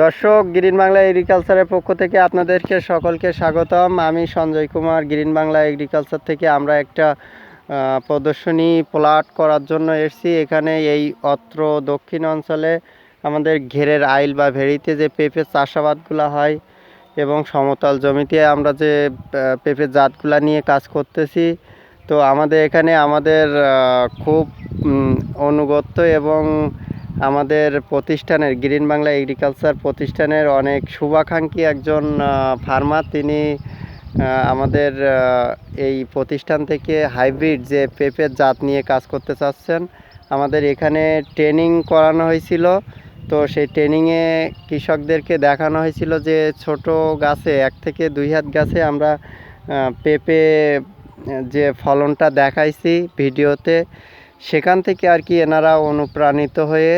দর্শক, গ্রিন বাংলা এগ্রিকালচারের পক্ষ থেকে আপনাদেরকে সকলকে স্বাগতম। আমি সঞ্জয় কুমার, গ্রিন বাংলা এগ্রিকালচার থেকে আমরা একটা প্রদর্শনী প্লট করার জন্য এসেছি। এখানে এই অত্র দক্ষিণ অঞ্চলে আমাদের ঘেরের আইল বা ভেড়িতে যে পেঁপে চাষাবাদগুলো হয় এবং সমতল জমিতে আমরা যে পেঁপের জাতগুলা নিয়ে কাজ করতেছি। তো আমাদের এখানে আমাদের খুব অনুগত্য এবং আমাদের প্রতিষ্ঠানের গ্রিন বাংলা এগ্রিকালচার প্রতিষ্ঠানের অনেক শুভাকাঙ্ক্ষী একজন ফার্মার। তিনি আমাদের এই প্রতিষ্ঠান থেকে হাইব্রিড যে পেঁপের জাত নিয়ে কাজ করতে চাচ্ছেন। আমাদের এখানে ট্রেনিং করানো হয়েছিল। তো সেই ট্রেনিংয়ে কৃষকদেরকে দেখানো হয়েছিল যে ছোট গাছে, এক থেকে দুই হাত গাছে আমরা পেঁপে যে ফলনটা দেখাইছি ভিডিওতে সেখান থেকে আর কি এনারা অনুপ্রাণিত হয়ে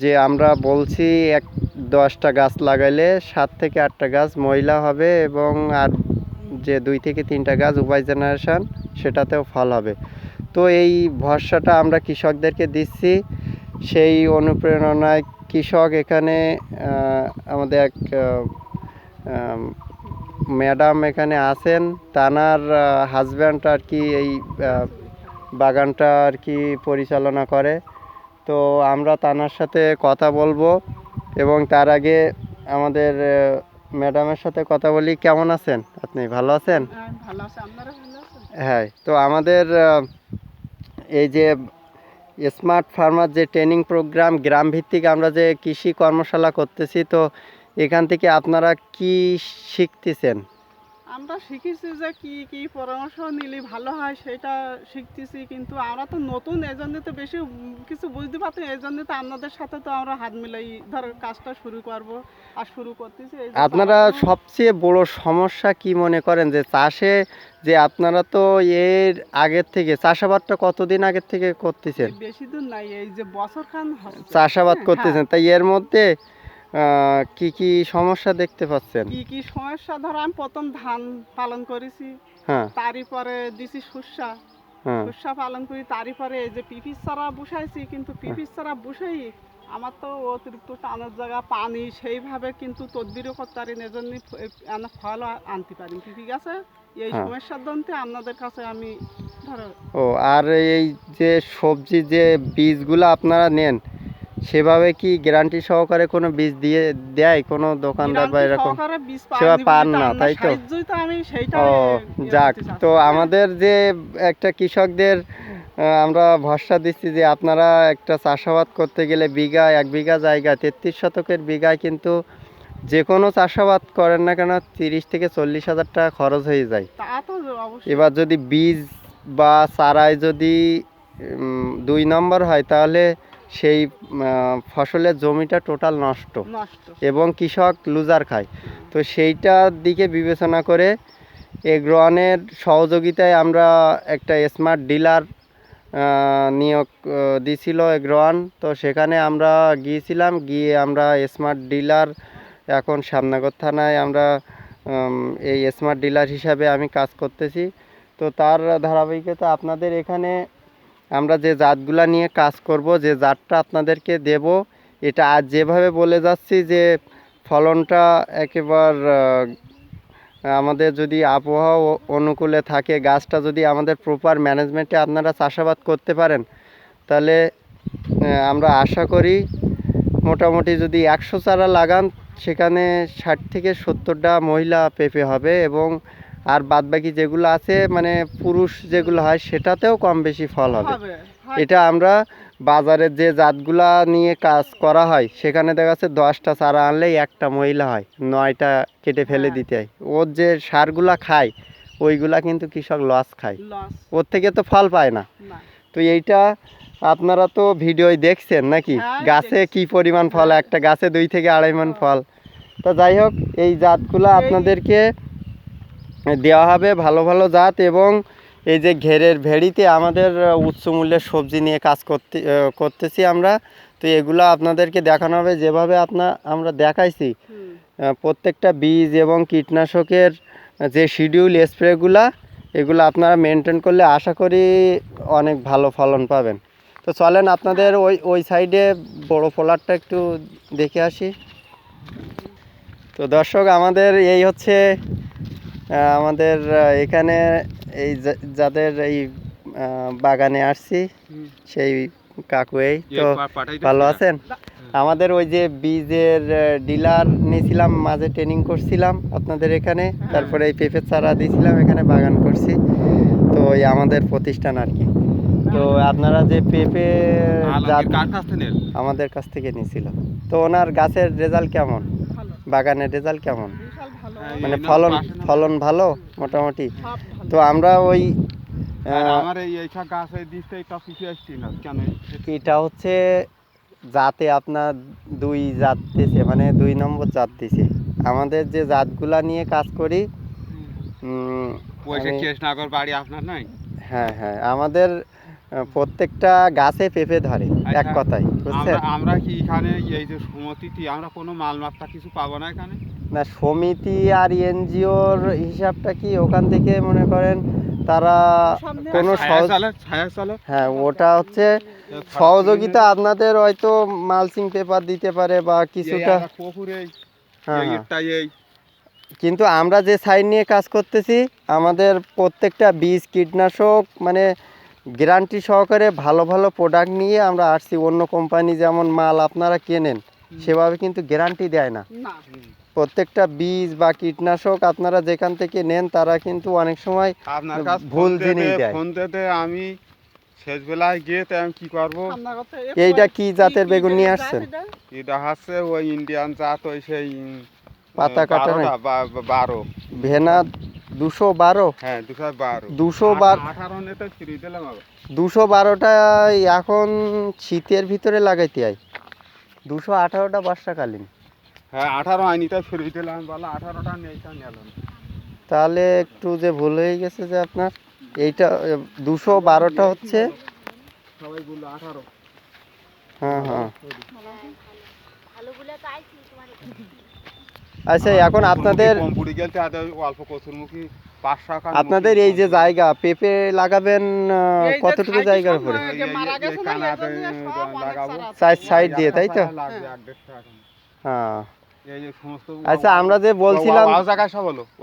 যে আমরা বলছি এক দশটা গাছ লাগাইলে সাত থেকে আটটা গাছ মহিলা হবে এবং আর যে দুই থেকে তিনটা গাছ উভয় জেনারেশান সেটাতেও ফল হবে। তো এই ভরসাটা আমরা কৃষকদেরকে দিচ্ছি। সেই অনুপ্রেরণায় কৃষক এখানে আমাদের এক ম্যাডাম এখানে আছেন। তানার হাজব্যান্ড আর কি এই বাগানটা আর কি পরিচালনা করে। তো আমরা তানার সাথে কথা বলব এবং তার আগে আমাদের ম্যাডামের সাথে কথা বলি। কেমন আছেন? আপনি ভালো আছেন? হ্যাঁ, হ্যাঁ তো আমাদের এই যে স্মার্ট ফার্মার যে ট্রেনিং প্রোগ্রাম গ্রাম ভিত্তিক আমরা যে কৃষি কর্মশালা করতেছি তো এখান থেকে আপনারা কি শিখতেছেন? আমরা শিখেছি যে কি কি পরামর্শ নিলে ভালো হয় সেটা শিখতেছি। কিন্তু আমরা তো নতুন এই জন্য তো বেশি কিছু বুঝতে পারছি এই জন্য তো আপনাদের সাথে তো আমরা হাত মিলাই ধর কাজটা শুরু করব আর শুরু করতেছি। আপনারা সবচেয়ে বড় সমস্যা কি মনে করেন যে চাষে যে আপনারা তো এর আগের থেকে চাষাবাদটা কতদিন আগের থেকে করতেছেন? বেশি দূর নাই এই যে বছর খান চাষাবাদ হ্যাঁ, করতেছেন। তাই এর মধ্যে কি কি সমস্যা দেখতে পাচ্ছেন? কি কি সমস্যা? ধর আমি প্রথম ধান পালন করেছি। হ্যাঁ। তারই পরে দিছি শস্যা হ্যাঁ। পালন করি তারই পরে এই যে পিপির চারা বসাইছি কিন্তু পিপির চারা বসাই আমার তো অতিরিক্ত টানের জায়গা পানি সেইভাবে কিন্তু তদবিরও করতে পারি না ফল আনতে পারি পিপি গাছে এই হ্যাঁ। সমস্যার দন্তে আপনাদের কাছে আমি ধরো ও আর এই যে সবজি যে বীজগুলো আপনারা নেন সেভাবে কি গ্যারান্টি সহকারে কোনো বীজ দিয়ে দেয় কোনো দোকানদার বা এরকম সেবা পান না, তাই তো? ও যাক তো। আমাদের যে একটা কৃষকদের আমরা ভরসা দিচ্ছি যে আপনারা একটা চাষাবাদ করতে গেলে বিঘা এক বিঘা জায়গা তেত্রিশ শতকের বিঘায় কিন্তু যে কোনো চাষাবাদ করেন না কেন তিরিশ থেকে চল্লিশ হাজার টাকা খরচ হয়ে যায় এবার যদি বীজ বা চারায় যদি দুই নম্বর হয় তাহলে সেই ফসলের জমিটা টোটাল নষ্ট। এবং কৃষক লুজার খায়। তো সেইটার দিকে বিবেচনা করে এগ্রোয়ানের সহযোগিতায় আমরা একটা স্মার্ট ডিলার নিয়োগ দিছিল এগ্রোয়ান তো সেখানে আমরা গিয়েছিলাম গিয়ে আমরা স্মার্ট ডিলার এখন শ্যামনগর থানায় আমরা এই স্মার্ট ডিলার হিসাবে আমি কাজ করতেছি। তো তার ধারাবাহিকতা আপনাদের এখানে আমরা যে জাতগুলা নিয়ে কাজ করব, যে জাতটা আপনাদেরকে দেব, এটা আজ যেভাবে বলে যাচ্ছি যে ফলনটা একেবার আমাদের যদি আবহাওয়া অনুকূলে থাকে, গাছটা যদি আমাদের প্রপার ম্যানেজমেন্টে আপনারা চাষাবাদ করতে পারেন, তাহলে আমরা আশা করি মোটামুটি যদি একশো চারা লাগান, সেখানে ষাট থেকে সত্তরটা মহিলা পেঁপে হবে এবং আর বাদবাকি যেগুলো আছে মানে পুরুষ যেগুলো হয় সেটাতেও কম বেশি ফল হবে। এটা আমরা বাজারের যে জাতগুলা নিয়ে কাজ করা হয় সেখানে দেখা যাচ্ছে দশটা চারা আনলেই একটা মহিলা হয় নয়টা কেটে ফেলে হ্যাঁ। দিতে হয়। ওর যে সারগুলা খায় ওইগুলা কিন্তু কৃষক লস খায়। ওর থেকে তো ফল পায় না। তো এইটা আপনারা তো ভিডিওই দেখছেন নাকি? হ্যাঁ, গাছে। কি পরিমাণ ফল? হ্যাঁ। একটা গাছে দুই থেকে আড়াই মণ ফল। তো যাই হোক এই জাতগুলো আপনাদেরকে দেওয়া হবে ভালো ভালো জাত এবং এই যে ঘেরের ভেড়িতে আমাদের উচ্চ মূল্যের সবজি নিয়ে কাজ করতে করতেছি আমরা। তো এগুলো আপনাদেরকে দেখানো হবে যেভাবে আপনা আমরা দেখাইছি। প্রত্যেকটা বীজ এবং কীটনাশকের যে শিডিউল স্প্রেগুলা এগুলো আপনারা মেনটেন করলে আশা করি অনেক ভালো ফলন পাবেন। তো চলেন আপনাদের ওই ওই সাইডে বড় পোলারটা একটু দেখে আসি। তো দর্শক আমাদের এই হচ্ছে আমাদের এখানে এই যাদের এই বাগানে আসছি সেই কাকু এই তো ভালো আছেন? আমাদের ওই যে বীজের ডিলার নিয়েছিলাম মাঝে ট্রেনিং করছিলাম আপনাদের এখানে তারপরে এই পেঁপে চারা দিয়েছিলাম এখানে বাগান করছি তো এই আমাদের প্রতিষ্ঠান আর কি। তো আপনারা যে পেঁপে আমাদের কাছ থেকে নিয়েছিল। তো ওনার গাছের রেজাল্ট কেমন? বাগানের রেজাল্ট কেমন? হ্যাঁ, মানে ফলন ফলন ভালো মোটামুটি? তো আমরা ওই আমার এই এইসব গাছ এই দিকটা এটা পিছিয়ে আসছি না কেন? এটা হচ্ছে জাতে আপনার দুই জাত দিছে মানে দুই নম্বর জাত দিছে। আমাদের যে জাতগুলা নিয়ে কাজ করি পয়সা বাড়ি আপনার নাই? হ্যাঁ হ্যাঁ। আমাদের প্রত্যেকটা গাছে পেঁপে ধরে এক আচ্ছা, কথায়। বুঝছেন আমরা আমরা কি এখানে এই যে সমতিটি আমরা কোনো মালমাত্রা কিছু পাবো না এখানে? না সমিতি আর এনজিওর হিসাবটা কি ওখান থেকে মনে করেন তারা কোনো হ্যাঁ ওটা হচ্ছে সহযোগিতা আপনাদের হয়তো মালচিং পেপার দিতে পারে বা কিছুটা হ্যাঁ। হ্যাঁ কিন্তু আমরা যে সাইড নিয়ে কাজ করতেছি আমাদের প্রত্যেকটা বীজ কীটনাশক মানে গ্যারান্টি সহকারে ভালো ভালো প্রোডাক্ট নিয়ে আমরা আসছি। অন্য কোম্পানি যেমন মাল আপনারা কেনেন সেভাবে কিন্তু গ্যারান্টি দেয় না। না। প্রত্যেকটা বীজ বা কীটনাশক আপনারা যেখান থেকে নেন তারা কিন্তু অনেক সময় আপনার ভুল জিনিস দেয়। ফোন আমি শেষ বেলায় গিয়ে তো আমি কি করব? এইটা কি জাতের বেগুন নিয়ে আসছেন? এটা? হচ্ছে ওই ইন্ডিয়ান জাত ওই সেই পাতা কাটা বারো। ভেনা দুশো বারো? হ্যাঁ দুশো বারো। দুশো বার। দুশো বারোটা এখন শীতের ভিতরে লাগাইতে হয় দুশো আঠারোটা বর্ষাকালীন। হ্যাঁ আঠারো আইনিটা ফ্রি দিলাম বলো আঠারোটা নেইটা নিলাম। তাহলে একটু যে ভুল হয়ে গেছে যে আপনার এইটা দুশো বারোটা হচ্ছে? সবাই বলল আঠারো। হ্যাঁ হ্যাঁ। আচ্ছা এখন আপনাদের আপনাদের এই যে জায়গা পেঁপে লাগাবেন কতটুকু জায়গার উপরে। সাইড সাইড দিয়ে তাই তো। হ্যাঁ। এই যে সমস্ত আচ্ছা আমরা যে বলছিলাম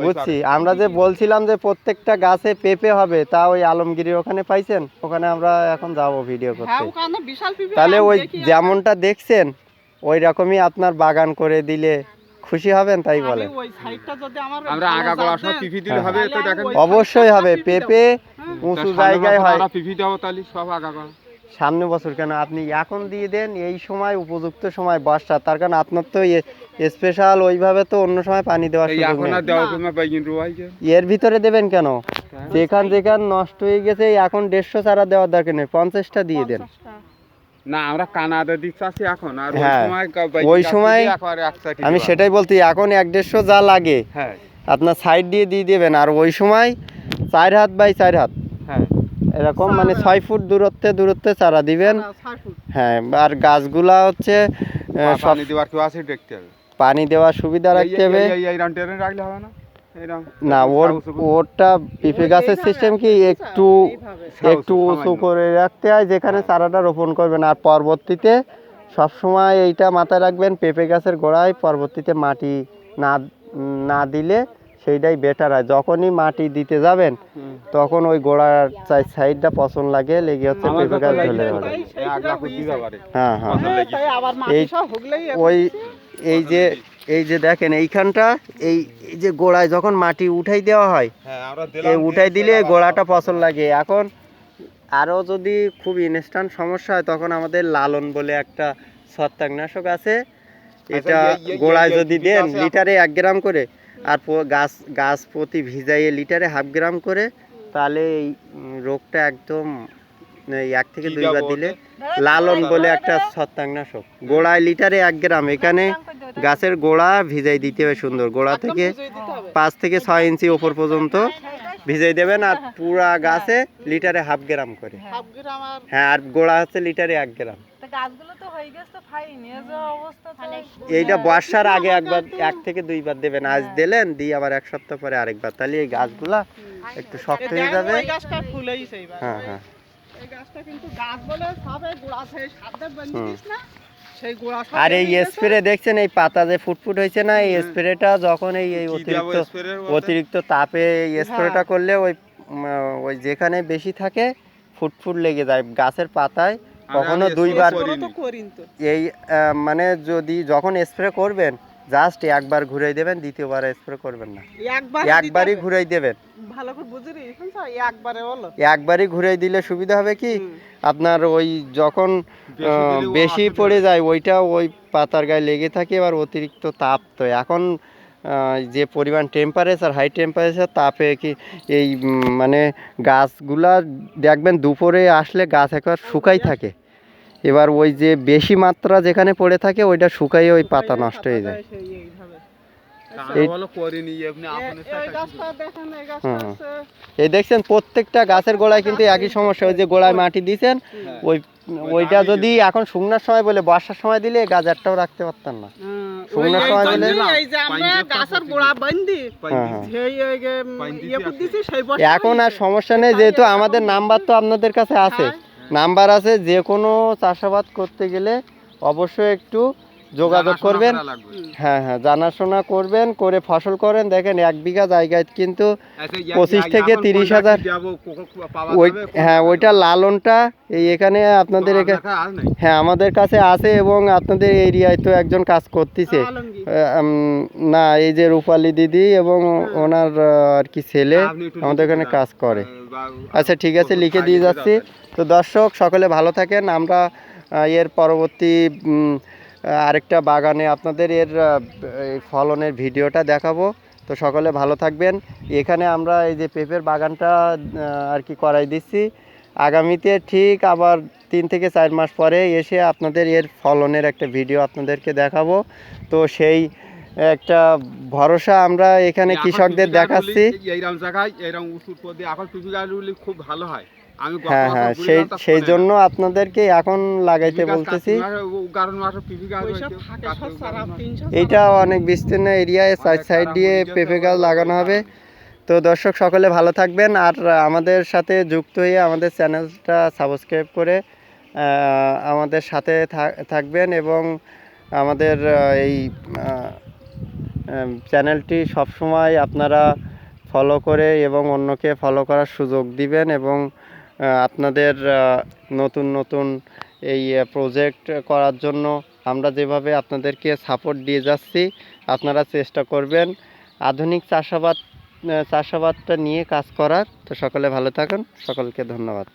বুঝছি আমরা যে বলছিলাম যে প্রত্যেকটা গাছে পেঁপে হবে তা ওই আলমগিরির ওখানে পাইছেন? ওখানে আমরা এখন যাব ভিডিও হ্যাঁ করতে। ওখানে বিশাল পিঁপড়ে, তাহলে ওই যেমনটা দেখছেন ওই রকমই আপনার বাগান করে দিলে খুশি হবেন তাই বলেন ওই সাইডটা যদি আমার আমরা আগা জাত সব পিপি দিলে হ্যাঁ। হবে তো দেখেন। অবশ্যই হবে পিপি হ্যাঁ। উঁচু জায়গায় হয়। আমরা পিপি দেবো তাহলে সব আগা গোড়া সামনে বছর কেন? আপনি এখন দিয়ে দেন এই সময় উপযুক্ত সময় বর্ষা। তার কারণ আপনার তো স্পেশাল ওইভাবে তো অন্য সময় পানি দেওয়ার সুযোগ নেই। এর ভিতরে দেবেন কেন? যেখান যেখান নষ্ট হয়ে গেছে এখন দেড়শো চারা দেওয়ার দরকার নেই পঞ্চাশটা দিয়ে দেন। না আমরা কানাডা দিচ্ছি এখন আর ওই হ্যাঁ, সময় আমি আমি সেটাই বলছি এখন এক দেড়শো যা লাগে হ্যাঁ। আপনার সাইড দিয়ে দিয়ে দেবেন আর ওই সময় চার হাত বাই চার হাত। হ্যাঁ। এরকম মানে ছয় ফুট দূরত্বে দূরত্বে চারা দিবেন। হ্যাঁ আর গাছগুলা হচ্ছে সব পানি দেওয়ার কেউ আছে দেখতে হবে। পানি দেওয়ার সুবিধা রাখতে হবে। রাখলে হবে না? না ওর ওরটা পেঁপে গাছের সিস্টেম কি একটু একটু উঁচু করে রাখতে হয় যেখানে চারাটা রোপণ করবেন। আর পরবর্তীতে সবসময় এইটা মাথায় রাখবেন পেঁপে গাছের গোড়ায় পরবর্তীতে মাটি না না দিলে সেইটাই বেটার হয়। যখনই মাটি দিতে যাবেন তখন ওই গোড়ার চাই সাইডটা পছন্দ লাগে লেগে হচ্ছে পেঁপে গাছ এই- যাবে হ্যাঁ হ্যাঁ। হ্যাঁ, এই- ওই এই যে এই যে দেখেন এইখানটা এই যে গোড়ায় যখন মাটি উঠাই দেওয়া হয় হ্যাঁ এই উঠাই দিলে গোড়াটা পছন্দ লাগে। এখন আরও যদি খুব ইনস্ট্যান্ট সমস্যা হয় তখন আমাদের লালন বলে একটা ছত্রাকনাশক আছে। এটা এই- এই- এই- গোড়ায় যদি দেন লিটারে এক গ্রাম করে আর গাছ গাছ প্রতি ভিজাইয়ে লিটারে হাফ গ্রাম করে তাহলে এই রোগটা একদম এক থেকে দুইবার দিলে লালন বলে একটা ছত্রাকনাশক। গোড়ায় লিটারে এক গ্রাম। এখানে গাছের গোড়া ভিজাই দিতে হবে সুন্দর। গোড়া থেকে দিতে হবে। পাঁচ থেকে ছয় ইঞ্চি ওপর পর্যন্ত ভিজাই দেবেন আর পুরা গাছে লিটারে হাফ গ্রাম করে। হাফ গ্রাম আর হ্যাঁ আর গোড়া হচ্ছে লিটারে এক গ্রাম। তা গাছগুলো তো হয়ে গেছে তো ফাইন এ যে অবস্থা তো। এইটা বর্ষার আগে একবার এক থেকে দুইবার দেবেন। আজ দিলেন দিয়ে আবার এক সপ্তাহ পরে আরেকবার। তাহলে এই গাছগুলা একটু শক্ত হয়ে যাবে। হ্যাঁ হ্যাঁ। এই গাছটা কিন্তু গাছ বলে সবে গোড়া সেই সাথে বেঁধে হুম। দিস না। সেই গোড়া সব আর এই স্প্রে দেখছেন এই পাতা যে ফুটফুট হয়েছে না এই স্প্রেটা যখন এই এই অতিরিক্ত অতিরিক্ত তাপে এই স্প্রেটা হ্যাঁ। করলে ওই ওই যেখানে বেশি থাকে ফুটফুট লেগে যায়। গাছের পাতায় কখনো দুইবার এই মানে যদি যখন স্প্রে করবেন জাস্ট একবার ঘুরাই দেবেন দ্বিতীয়বার স্প্রে করবেন না। একবারই ঘুরাই দেবেন। ভালো করে বুঝে রে তো একবারে হলো। একবারই ঘুরাই দিলে সুবিধা হবে কি? আপনার ওই যখন বেশি পড়ে যায় ওইটা ওই পাতার গায়ে লেগে থাকে এবার অতিরিক্ত তাপ তো। এখন যে পরিমাণ টেম্পারেচার হাই টেম্পারেচার তাপে কি এই মানে গাছগুলা দেখবেন দুপুরে আসলে গাছ একবার শুকাই থাকে। এবার ওই যে বেশি মাত্রা যেখানে পড়ে থাকে ওইটা শুকাই ওই পাতা নষ্ট হয়ে যায়। এইভাবে। আমরা এই- দেখছেন প্রত্যেকটা গাছের গোড়ায় কিন্তু একই সমস্যা ওই যে গোড়ায় মাটি দিয়েছেন হ্যাঁ। ওই ওইটা যদি এখন শুকনার সময় বলে বর্ষার সময় দিলে গাছ একটাও রাখতে পারতাম না। সময় দিলে-। হ্যাঁ, সেই ওই যে, উম, পাইন দিতে ইয়ে এখন আর সমস্যা নেই যেহেতু আমাদের নাম্বার তো আপনাদের কাছে আছে। নাম্বার আছে যে কোনো চাষাবাদ করতে গেলে অবশ্যই একটু যোগাযোগ করবেন। হ্যাঁ হ্যাঁ জানাশোনা করবেন করে ফসল করেন। দেখেন এক বিঘা জায়গায় কিন্তু আচ্ছা, পঁচিশ থেকে তিরিশ 30,000 কোনটা কি দেবো, কো- কো- পাওয়া ওই হ্যাঁ ওইটা লালনটা এই এখানে আপনাদের? হ্যাঁ আমাদের কাছে আছে এবং আপনাদের এরিয়ায় তো একজন কাজ করতেছে। না এই যে রূপালী দিদি এবং ওনার আর কি ছেলে আমাদের এখানে কাজ করে। আচ্ছা ঠিক আছে লিখে দিয়ে যাচ্ছি। তো দর্শক সকলে ভালো থাকেন। আমরা এর পরবর্তী আরেকটা বাগানে আপনাদের এর ফলনের ভিডিওটা দেখাবো। তো সকলে ভালো থাকবেন। এখানে আমরা এই যে পেঁপের বাগানটা আর কি করাই দিচ্ছি। আগামীতে ঠিক আবার তিন থেকে চার মাস পরে এসে আপনাদের এর ফলনের একটা ভিডিও আপনাদেরকে দেখাবো। তো সেই একটা ভরসা আমরা এখানে কৃষকদের দেখাচ্ছি। এইরকম জায়গায় এইরকম খুব ভালো হয়। হ্যাঁ হ্যাঁ সেই সেই জন্য আপনাদেরকে এখন লাগাইতে বলতেছি। এইটা অনেক বিস্তীর্ণ এরিয়ায় সাইড সাইড দিয়ে পেঁপে গাছ লাগানো হবে। তো দর্শক সকলে ভালো থাকবেন। আর আমাদের সাথে যুক্ত হয়ে আমাদের চ্যানেলটা সাবস্ক্রাইব করে আমাদের সাথে থাকবেন এবং আমাদের এই চ্যানেলটি সবসময় আপনারা ফলো করে এবং অন্যকে ফলো করার সুযোগ দিবেন এবং আপনাদের নতুন নতুন এই প্রজেক্ট করার জন্য আমরা যেভাবে আপনাদেরকে সাপোর্ট দিয়ে যাচ্ছি, আপনারা চেষ্টা করবেন আধুনিক চাষাবাদ চাষাবাদটা নিয়ে কাজ করার। তো সকলে ভালো থাকুন, সকলকে ধন্যবাদ।